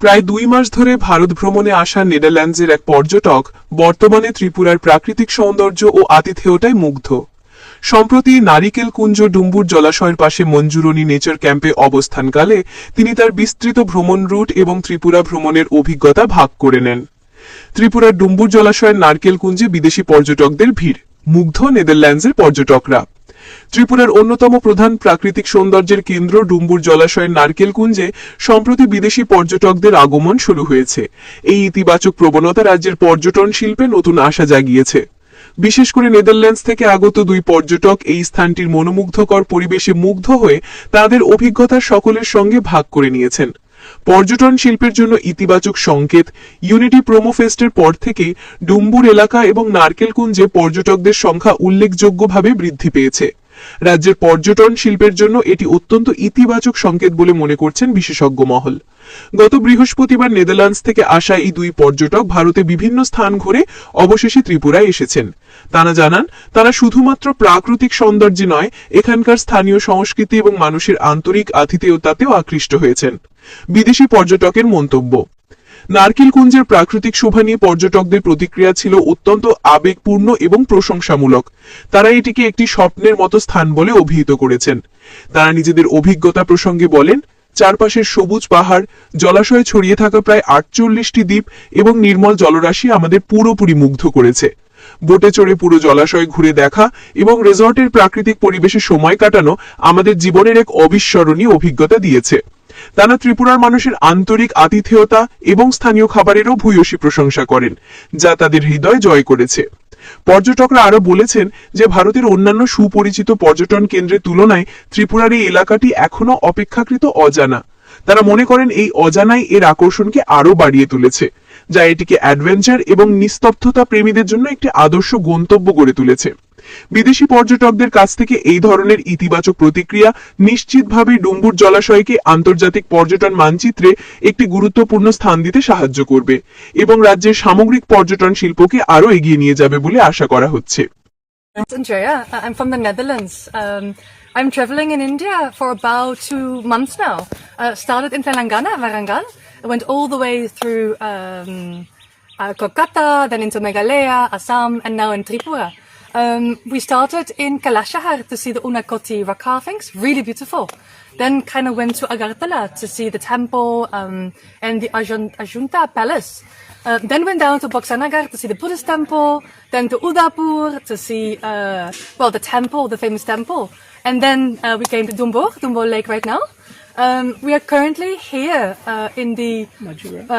প্রায় দুই মাস ধরে ভারত ভ্রমণে আসা নেদারল্যান্ডসের এক পর্যটক বর্তমানে ত্রিপুরার প্রাকৃতিক সৌন্দর্য ও আতিথেয়তায় মুগ্ধ। সম্প্রতি নারিকেল কুঞ্জ ডুম্বুর জলাশয়ের পাশে মঞ্জুরনি নেচার ক্যাম্পে অবস্থানকালে তিনি তার বিস্তৃত ভ্রমণ রুট এবং ত্রিপুরা ভ্রমণের অভিজ্ঞতা ভাগ করে নেন। ত্রিপুরার ডুম্বুর জলাশয়ের নারকেল কুঞ্জে বিদেশি পর্যটকদের ভিড়, মুগ্ধ নেদারল্যান্ডসের পর্যটকরা। ত্রিপুরার অন্যতম প্রধান প্রাকৃতিক সৌন্দর্যের কেন্দ্র ডুম্বুর জলাশয়ের নারকেল কুঞ্জে সম্প্রতি বিদেশি পর্যটকদের আগমন শুরু হয়েছে। এই ইতিবাচক প্রবণতা রাজ্যের পর্যটন শিল্পে নতুন আশা জাগিয়েছে। বিশেষ করে নেদারল্যান্ডস থেকে আগত দুই পর্যটক এই স্থানটির মনোমুগ্ধকর পরিবেশে মুগ্ধ হয়ে তাদের অভিজ্ঞতা সকলের সঙ্গে ভাগ করে নিয়েছেন। পর্যটন শিল্পের জন্য ইতিবাচক সংকেত ইউনিটি প্রোমো ফেস্টের পর থেকে ডুম্বুর এলাকা এবং নারকেলকুঞ্জে পর্যটকদের সংখ্যা উল্লেখযোগ্যভাবে বৃদ্ধি পেয়েছে। রাজ্যের পর্যটন শিল্পের জন্য এটি অত্যন্ত ইতিবাচক সংকেত বলে মনে করছেন বিশেষজ্ঞ মহল। গত বৃহস্পতিবার নেদারল্যান্ডস থেকে আসা এই দুই পর্যটক ভারতে বিভিন্ন স্থান ঘুরে অবশেষে ত্রিপুরায় এসেছেন। তারা জানান, তারা শুধুমাত্র প্রাকৃতিক সৌন্দর্যে নয়, এখানকার স্থানীয় সংস্কৃতি এবং মানুষের আন্তরিক আতিথেয়তাতেও আকৃষ্ট হয়েছেন। বিদেশি পর্যটকের মন্তব্য। নারকেল কুঞ্জের প্রাকৃতিক শোভা নিয়ে পর্যটকদের প্রতিক্রিয়া ছিল অত্যন্ত আবেগপূর্ণ এবং প্রশংসামূলক। তারা এটিকে একটি স্বপ্নের মতো স্থান বলে অভিহিত করেছেন। তারা নিজেদের অভিজ্ঞতা প্রসঙ্গে বলেন চারপাশের সবুজ পাহাড়, জলাশয়ে ছড়িয়ে থাকা প্রায় আটচল্লিশটি দ্বীপ এবং নির্মল জলরাশি আমাদের পুরোপুরি মুগ্ধ করেছে। বোটে চড়ে পুরো জলাশয় ঘুরে দেখা এবং রিসর্টের প্রাকৃতিক পরিবেশে সময় কাটানো আমাদের জীবনের এক অবিস্মরণীয় অভিজ্ঞতা দিয়েছে। তারা ত্রিপুরার মানুষের আন্তরিক আতিথেয়তা এবং স্থানীয় খাবারেরও ভূয়সী প্রশংসা করেন, যা তাদের হৃদয় জয় করেছে। পর্যটকরা আরও বলেছেন যে ভারতের অন্যান্য সুপরিচিত পর্যটন কেন্দ্রের তুলনায় ত্রিপুরার এই এলাকাটি এখনও অপেক্ষাকৃত অজানা। তারা মনে করেন এই অজানাই এর আকর্ষণকে আরও বাড়িয়ে তুলেছে, যা এটিকে অ্যাডভেঞ্চার এবং নিস্তব্ধতা প্রেমীদের জন্য একটি আদর্শ গন্তব্য গড়ে তুলেছে। বিদেশি পর্যটকদের কাছ থেকে এই ধরনের ইতিবাচক প্রতিক্রিয়া নিশ্চিতভাবে ডুম্বুর জলাশয়কে আন্তর্জাতিক পর্যটন মানচিত্রে একটি গুরুত্বপূর্ণ স্থান দিতে সাহায্য করবে এবং রাজ্যের সামগ্রিক পর্যটন শিল্পকে আরও এগিয়ে নিয়ে যাবে বলে আশা করা হচ্ছে Andrea. I'm from the Netherlands. Um, I'm traveling in India for about two months now. Uh, started in Telangana, Warangal. I went all the way through um, uh, Kolkata, then into Meghalaya, Assam, and now in Tripura. Um, we started in Kalashahar to see the Unakoti rock carvings, really beautiful. Then kind of went to Agartala to see the temple um, and the Ajun- Ajunta palace. Uh, then went down to Boksanagar to see the Buddhist temple, then to Udaipur to see, uh, well, the temple, the famous temple. And then uh, we came to Dumbor, Dumbor Lake right now. Um, we are currently here uh, in the uh,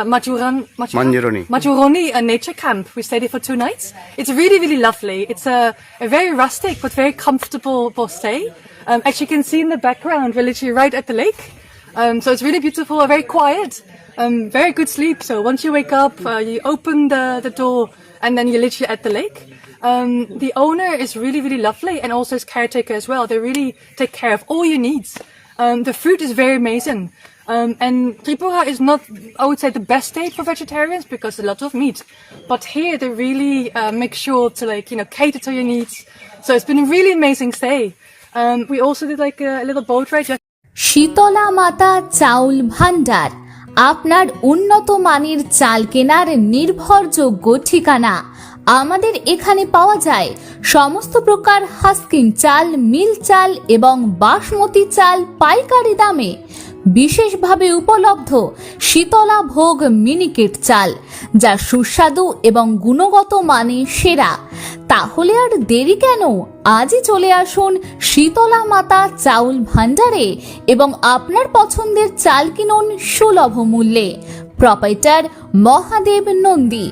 Majuran, Majuran, Majuroni uh, nature camp. We stayed here for two nights. It's really, really lovely. It's a, a very rustic but very comfortable stay. Um, as you can see in the background, we're literally right at the lake. Um, so it's really beautiful, very quiet, um, very good sleep. So once you wake up, uh, you open the, the door and then you're literally at the lake. Um, the owner is really, really lovely and also his caretaker as well. They really take care of all your needs. Um, the food is very amazing. Um, and Tripura is not, I would say, the best state for vegetarians because a lot of meat. But here they really uh, make sure to like, you know, cater to your needs. So it's been a really amazing stay. Um, we also did like a, a little boat ride. Shitala মাতা চাউল ভান্ডার আপনার উন্নত মানের চাল কেনার নির্ভরযোগ্য ঠিকানা আমাদের এখানে পাওয়া যায় সমস্ত প্রকার হাস্কিং চাল, মিল চাল এবং বাসমতি চাল পাইকারি দামে। বিশেষভাবে উপলব্ধ শীতলা ভোগ মিনিকেট চাল, যা সুস্বাদু এবং গুণগত মানে সেরা। তাহলে আর দেরি কেন? আজই চলে আসুন শীতলা মাতা চাউল ভান্ডারে এবং আপনার পছন্দের চাল কিনুন সুলভ মূল্যে। প্রপাইটার মহাদেব নন্দী।